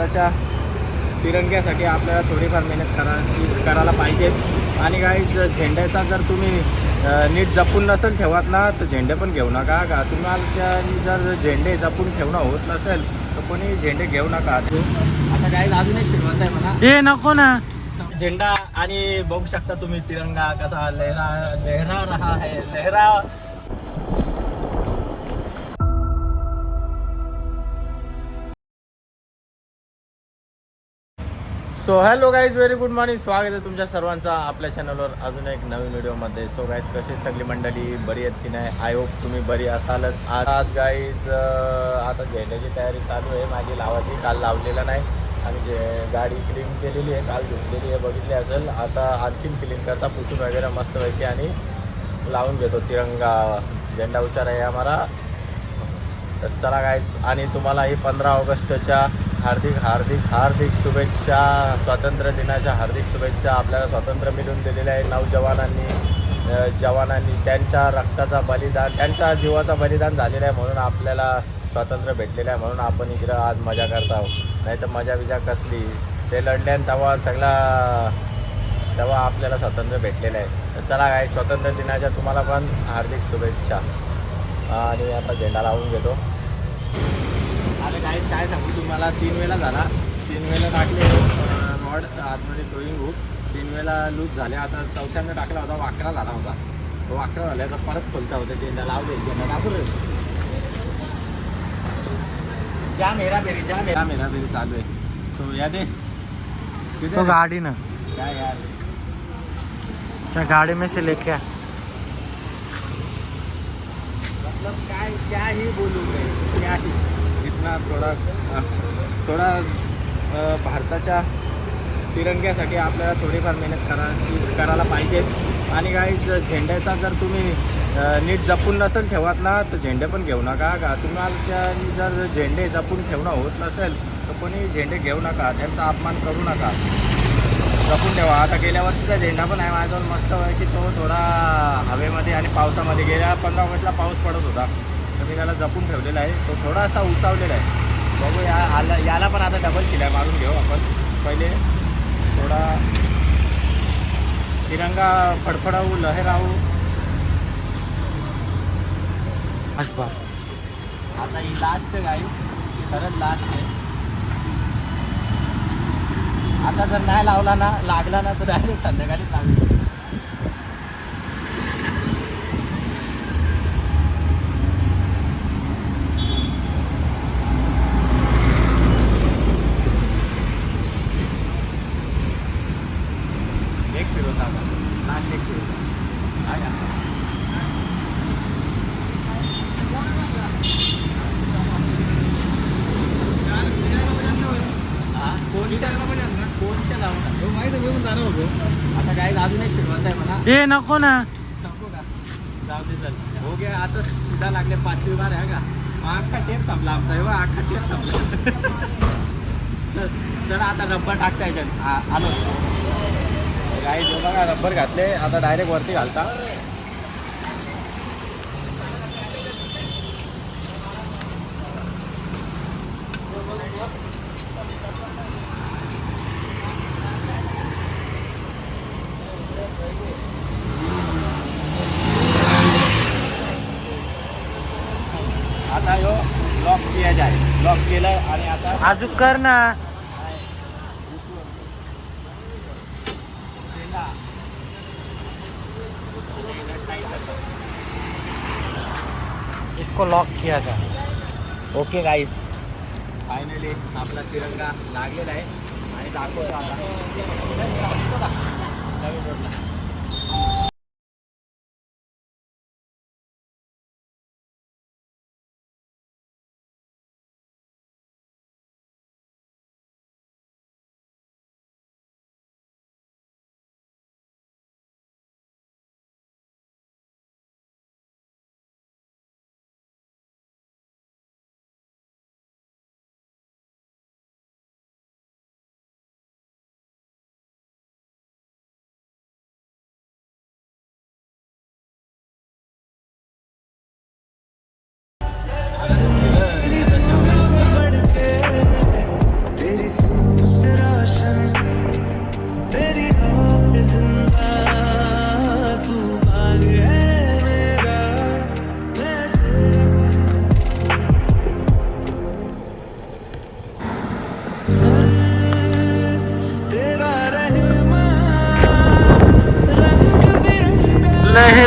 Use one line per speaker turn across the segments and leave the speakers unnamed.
भारताच्या तिरंग्यासाठी आपल्याला थोडीफार मेहनत करायची करायला पाहिजे. आणि काही झेंड्याचा जर तुम्ही नीट जपून नसेल ठेवत ना तर झेंडे पण घेऊ नका. का तुम्हाला जर झेंडे जपून ठेवणं होत नसेल तर कोणी झेंडे घेऊ नका. आता काही अजून एक फिरवायचं आहे मला.
ए नको ना.
झेंडा आणि बघू शकता तुम्ही तिरंगा कसा लहरा लहरा रहा है लहरा. So hello guys very good morning स्वागत आहे तुमच्या सर्वांचा आपल्या चॅनलवर अजून एक नवीन व्हिडिओमध्ये सो गाईज कशी सगळी मंडळी? बरी आहेत की नाही? आय होप तुम्ही बरी असालच. आज आज गाईज आता झेंड्याची तयारी चालू आहे. माझी लावायची काल लावलेला नाही. आणि जे गाडी क्लीन केलेली आहे काल धुतलेली आहे बघितली असेल. आता आणखीन क्लीन करता पुसून वगैरे मस्तपैकी आणि लावून घेतो. तिरंगा झेंडा उचार आहे आम्हाला. तर चला गाईज आणि तुम्हाला ही पंधरा ऑगस्टच्या हार्दिक हार्दिक हार्दिक शुभेच्छा. स्वातंत्र्य दिनाच्या हार्दिक शुभेच्छा आपल्याला स्वातंत्र्य मिळवून दिलेलं आहे नवजवानांनी जवानांनी. त्यांच्या रक्ताचा बलिदान त्यांच्या जीवाचा बलिदान झालेलं आहे म्हणून आपल्याला स्वातंत्र्य भेटलेलं आहे म्हणून आपण इकडं आज मजा करत आहोत. नाही तर मजा बिजा कसली? ते लढल्यान तेव्हा सगळा तेव्हा आपल्याला स्वातंत्र्य भेटलेलं आहे. तर चला काय स्वातंत्र्य दिनाच्या तुम्हाला पण हार्दिक शुभेच्छा. आणि आता झेंडा लावून घेतो. काय काय सांगू तुम्हाला? तीन वेळा झाला. तीन वेळा टाकले. रॉड आतमध्ये टोईंग हुक तीन वेळा लूज झाले. आता चौथ्यांदा टाकला होता. वाकरा झाला होता. तो वाकरा झाला. तर परत खोलता होता. झेंडा लावले झेंडा टाकू रे जा मेरा मेरी जा मेरा मेरा मेरी चालू आहे. तो या दे.
तो? गाड़ी ना
क्या यार
अच्छा गाड़ी में से लेके
मतलब क्या क्या ही बोलूँ मैं क्या ही इतना थोडा थोडा भारताच्या तिरंग्यासाठी आपल्याला थोडीफार मेहनत करायची करायला पाहिजे. आणि काही झेंड्याचा जर तुम्ही नीट जपून नसेल ठेवत ना तर झेंडे पण घेऊ नका. का तुम्हाला जर झेंडे जपून ठेवणं होत नसेल तर कोणी झेंडे घेऊ नका. त्यांचा अपमान करू नका. जपून ठेवा. आता गेल्या वर्षीचा झेंडा पण आहे. माझ्याजवळ मस्त आहे की तो थोडा हवेमध्ये आणि पावसामध्ये गेल्या पंधरा ऑगस्टला पाऊस पडत होता. त्याला जपून ठेवलेला आहे. तो थोडासा उसावलेला आहे. बघू या आला याला पण आता डबल शिलाई मारून घेऊ आपण. पहिले थोडा तिरंगा फडफडावू लहरावू. आता ही लास्ट गाईच खरंच लास्ट आहे. आता जर नाही लावला ना लागला ना तर डायरेक्ट संध्याकाळीच लागेल एक फिरवता आता लास्ट एक फिरवता आहे का? हा? कोणच्या कोणच्या लावणार आता काय अजून एक फिरवायचं आहे मला
ए नको ना.
संपू का जाऊ दे चल हो गे आता सुद्धा लागले पाचवी बार आहे का मग अख्खा टेप संपला आमचा एवढा अख्खा टेप संपला चल, चला आता रब्बर टाकता याच्यात आ- आलो काही जो बघा रब्बर घातले आता डायरेक्ट वरती घालता.
अजून कर ना. इसको लॉक किया जाए
ओके गाईस फायनली आपला तिरंगा लागलेला आहे.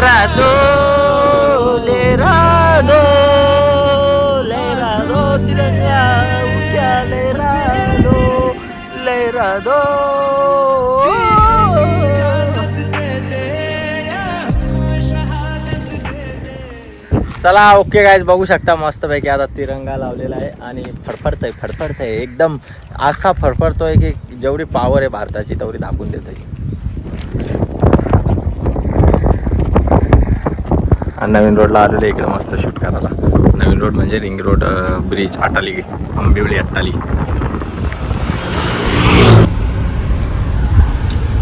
Lerado, Lerado, Lerado, sirena, ucha,
Lerado, Lerado.
चला ओके गायज बघू शकता मस्तपैकी आता तिरंगा लावलेला आहे आणि फडफडतंय फडफडतंय एकदम असा फडफडतोय की जेवढी पावर आहे भारताची तेवढी दाखवून देत आहे आणि नवीन रोडला आलेलं इकडे मस्त शूट करायला. नवीन रोड म्हणजे ring road bridge Atali Ambivali Atali.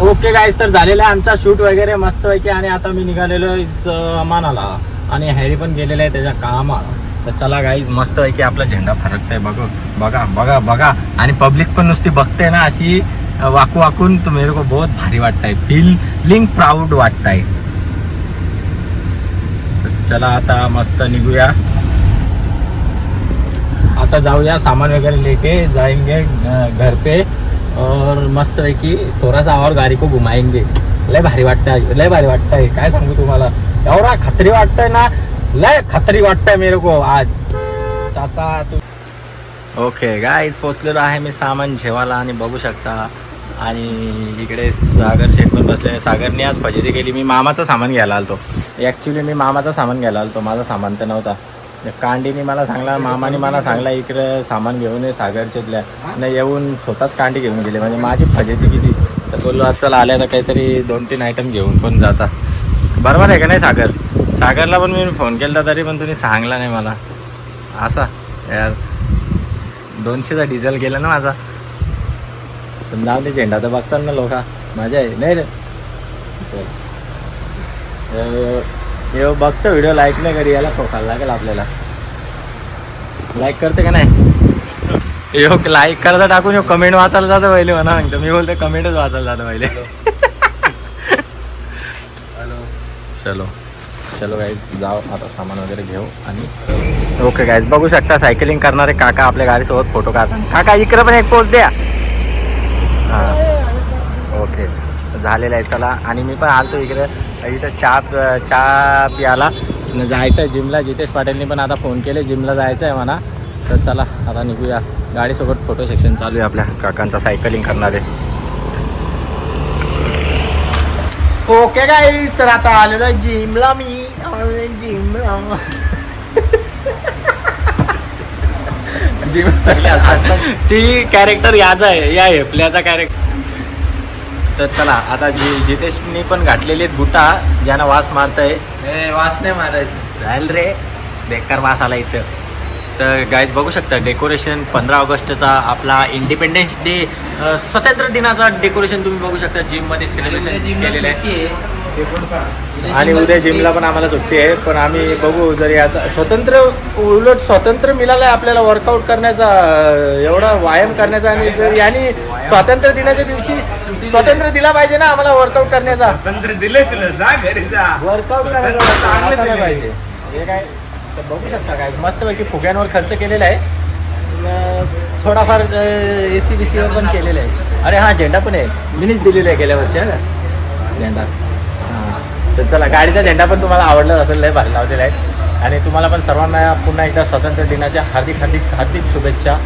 Okay guys तर झालेला आहे आमचा शूट वगैरे मस्त पैकी आणि आता मी निघालेलो आहे मानाला. आणि हॅरी पण गेलेला आहे त्याच्या कामाला तर चला गाईज मस्त पैकी आपला झेंडा फरकतोय बघ. बघा बघा बघा. आणि पब्लिक पण नुसती बघते ना अशी वाकू वाकून तो मेरे को बहुत भारी वाटतंय. फीलिंग प्राऊड वाटतंय. आहे चला आता मस्त निघूया. आता जाऊया सामान वगैरह लेके जाएंगे घर पे. और मस्त है की थोड़ा सा और गाड़ी को घुमाएंगे लय भारी वाटतंय लय भारी वाटतंय. काय सांगू तुम्हाला? एवढा खत्री वाटतंय ना? लय खत्री वाटतंय मेरे को आज. चाचा तू ओके गाईज पोचलेलो आहे मी सामान जेवायला आणि बघू शकता. आणि इकडे सागर शेठ पण बसले. सागरने आज फजेरी केली. मी मामाचं सामान घ्यायला आलतो. ॲक्च्युली मी मामाचं सामान घ्यायला आलतो. माझं सामान तर नव्हता. कांडीने मला सांगला मामाने मला सांगला इकडे सामान घेऊन ये सागरच्यातल्या नाही येऊन स्वतःच कांडी घेऊन गेले. म्हणजे माझी फजेती किती? तर बोललो आज चला आल्या तर काहीतरी दोन तीन आयटम घेऊन पण जाता. बरोबर आहे का नाही सागर? सागरला पण मी फोन केला तरी पण तुम्ही सांगला नाही मला. असा यार. दोनशेचा डिझेल गेला ना माझा. पण जाऊ दे झेंडा तर बघतात ना लोका मजा आहे नाही रे हे बघतो व्हिडिओ लाईक नाही करी याला खोकायला लागेल आपल्याला लाईक करते का नाही? यो लाईक करायचा टाकून यो कमेंट वाचायला जातं पहिले म्हणा सांगतो मी बोलते कमेंटच वाचायला जातं पहिले। चलो। चलो गाईज जाऊ आता सामान वगैरे घेऊ आणि ओके गाईज बघू शकता सायकलिंग करणारे काका आपल्या गाडीसोबत फोटो काढतात. काका इकडे पण एक पोच द्या हां ओके झालेलं आहे. चला आणि मी पण आलतो इकडे. इथं चहा चहा प्यायला. न जायचं आहे जिमला. जितेश पाटीलनी पण आता फोन केले. जिमला जायचं आहे म्हणा. तर चला आता निघूया. गाडीसोबत फोटो सेक्शन चालू आहे आपल्या. काकांचा सायकलिंग करणारे. ओके गाईज तर आता आलेलो आहे जिमला मी. जिमला. जिम ती कॅरेक्टर याचा आहे. या हेपल्याचा कॅरेक्टर तर चला आता जि जितेशनी पण घातलेली आहेत बुटा ज्यांना वास मारतंय.
वास नाही मारायचं.
जाईल रे बेकार वास आला इथं. तर गाईज बघू शकता डेकोरेशन पंधरा ऑगस्टचा आपला इंडिपेंडन्स डे स्वातंत्र्य दिनाचा डेकोरेशन तुम्ही बघू शकता जिममध्ये सेलिब्रेशन केलेलं आहे. आणि उद्या जिमला पण आम्हाला सुट्टी आहे पण आम्ही बघू जर याचा स्वतंत्र उलट स्वातंत्र्य मिळालं आहे आपल्याला वर्कआउट करण्याचा एवढा व्यायाम करण्याचा आणि जर यांनी स्वातंत्र्य दिनाच्या दिवशी स्वातंत्र्य दिला पाहिजे ना आम्हाला वर्कआउट करण्याचा.
दिले तुला
वर्कआउट
दिलंय.
पाहिजे. हे काय? बघू शकता काय. मस्तपैकी फुग्यांवर खर्च केलेला आहे. न थोडाफार ए सी बी सीवर पण केलेलं आहे. अरे हा झेंडा पण आहे. मीनीच दिलेला आहे गेल्या वर्षी आहे का? झेंडा. तर चला गाडीचा झेंडा पण तुम्हाला आवडला असेल लय भारी लावलेला आहे. आणि तुम्हाला पण सर्वांना पुन्हा एकदा स्वातंत्र्य दिनाच्या हार्दिक हार्दिक हार्दिक शुभेच्छा.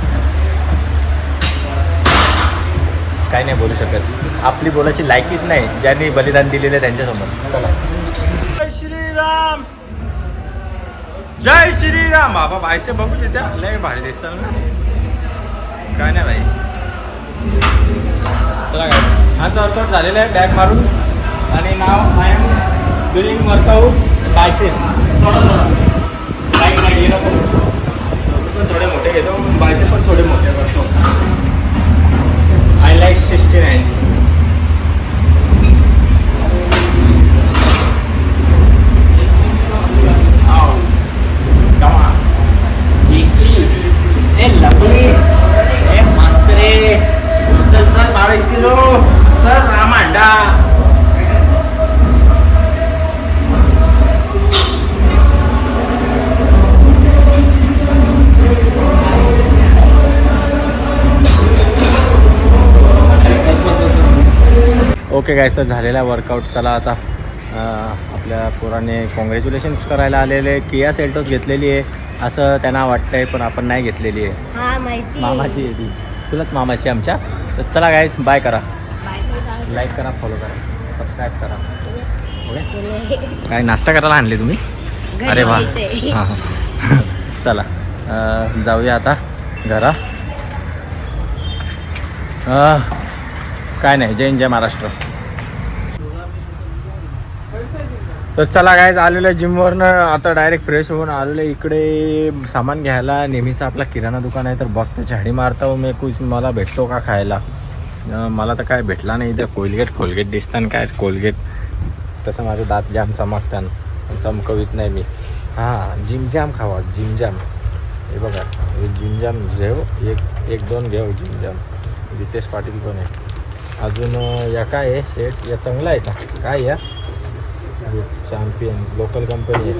काही नाही बोलू शकत. आपली बोलायची लायकीच नाही ज्यांनी बलिदान दिलेलं आहे त्यांच्यासमोर. चला.
जय श्रीराम! जय श्रीराम! बाबा बायसे बघू तिथे लय भारी दिसत काय नाही भाई
चला काय आमचा वर्कआउट झालेला आहे बॅग मारून. आणि नाव I am doing workout bicep bike नाही गेलं पण थोडे मोठे घेतो बायसेप पण थोडे मोठे करतो. I like sixty nine okay guys तर झालेला वर्कआउट चला आता आपल्या पोराने कॉंग्रॅच्युलेशन्स करायला आलेले. किया सेल्टोस घेतलेली आहे. असं त्यांना वाटतंय पण आपण नाही घेतलेली आहे. मामाची आहे ती. तुलाच मामाची आमच्या. तर चला गाईज बाय करा. लाईक करा फॉलो करा सबस्क्राईब करा. ओके काय नाश्ता करायला आणले तुम्ही? अरे वा. हां हां. चला जाऊया आता घरा. काय नाही जय हिंद, जय महाराष्ट्र. तर चला काय आलेलं आहे जिमवरनं आता डायरेक्ट फ्रेश होऊन आलेलं आहे. इकडे सामान घ्यायला. नेहमीचा आपला किराणा दुकान आहे तर बघतो झाडी मारता हो मी कुछ मला भेटतो का खायला? मला तर काय भेटला नाही इथं. कोलगेट कोलगेट दिसतान काय कोलगेट? तसं माझं दात जाम चमकतान चमकवीत नाही मी. हां जिमजाम खावा जिमजाम हे बघा हे जिम जॅम घेऊ एक एक दोन घेऊ जिम जॅम जितेश पाटील पण आहे. अजून या काय आहे? शेट या चांगला आहे का? काय या? चॅम्पियन लोकल कंपनी आहे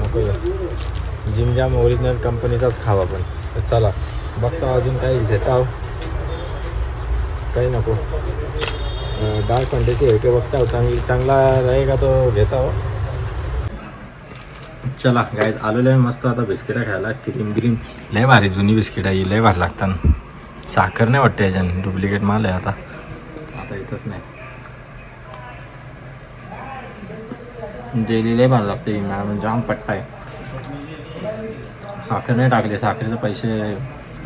नको या ओरिजिनल कंपनीचाच खावा पण तर चला बघता अजून काही घेता हो. काही नको. डार्क डाळ कंडेची हे बघता हो. चांगली चांगला रहेगा तो घेता हो. चला गाय आलेलो आहे मस्त आता बिस्किटं खायला. क्रीम ग्रीम लय भारी जुनी बिस्किटं ही लय भारी लागतात. साखर नाही वाटते याच्यानं डुप्लिकेट माल आहे आता. आता इथंच नाही. डेली लय भारी लागते मॅम म्हणजे जाम पट्टा आहे. साखर नाही टाकले साखरेचे पैसे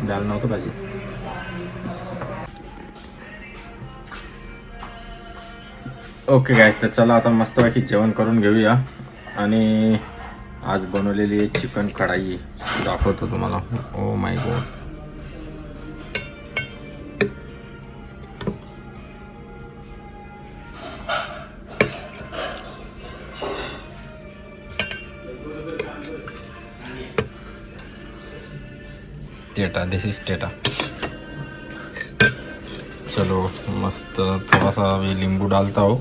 द्यायला नव्हतं पाहिजे. ओके गायस तर चला आता मस्तपैकी जेवण करून घेऊया. आणि आज बनवलेली आहे चिकन कढाई. दाखवतो तुम्हाला. Oh my God टेटा this is टेटा चलो मस्त थोड़ा सा अभी नींबू डालता हो.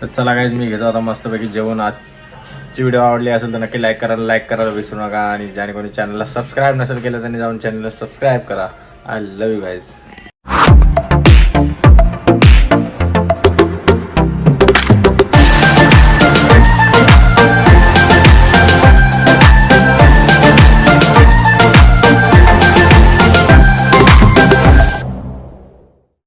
तर चला काय मी घेतो आता मस्तपैकी जेवण. आजची व्हिडिओ आवडली असेल तर नक्की लाईक करायला लाईक करायला विसरू नका. आणि ज्याने कोणी चॅनलला सबस्क्राईब नसेल केलं त्याने जाऊन चॅनलला सबस्क्राईब करा. I love you guys